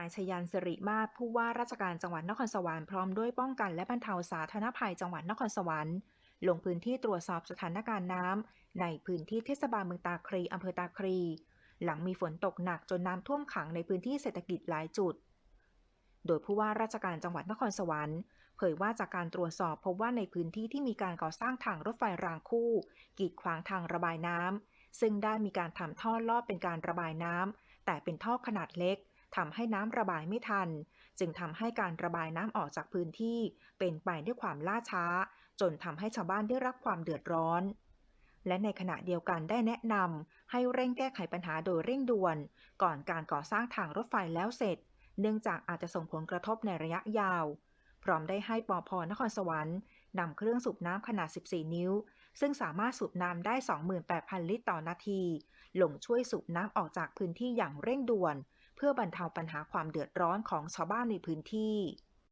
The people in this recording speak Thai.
ายชยันสิริมาศผู้ว่าราชการจังหวัดนครสวรรค์พร้อมด้วยป้องกันและบรรเทาสาธารณภัยจังหวัดนครสวรรค์ลงพื้นที่ตรวจสอบสถานการณ์น้ำในพื้นที่เทศบาลเมืองตาคลีอำเภอตาคลีหลังมีฝนตกหนักจนน้ำท่วมขังในพื้นที่เศรษฐกิจหลายจุด โดยผู้ว่าราชการจังหวัดนครสวรรค์เผยว่าจากการตรวจสอบพบว่าในพื้นที่ที่มีการก่อสร้างทางรถไฟรางคู่ กีดขวางทางระบายน้ำซึ่งได้มีการทำท่อลอดเป็นการระบายน้ำแต่เป็นท่อขนาดเล็ก ทำให้น้ำระบายไม่ทัน จึงทำให้การระบายน้ำออกจากพื้นที่เป็นไปด้วยความล่าช้า จนทำให้ชาวบ้านได้รับความเดือดร้อน และในขณะเดียวกันได้แนะนำให้เร่งแก้ไขปัญหาโดยเร่งด่วน ก่อนการก่อสร้างทางรถไฟแล้วเสร็จ เนื่องจากอาจจะส่งผลกระทบในระยะยาว พร้อมได้ให้ปอพนครสวรรค์นำเครื่องสูบน้ำขนาด 14 นิ้ว ซึ่งสามารถสูบน้ำได้ 28,000 ลิตรต่อนาที ลงช่วยสูบน้ำออกจากพื้นที่อย่างเร่งด่วน เพื่อบรรเทาปัญหาความเดือดร้อนของชาวบ้านในพื้นที่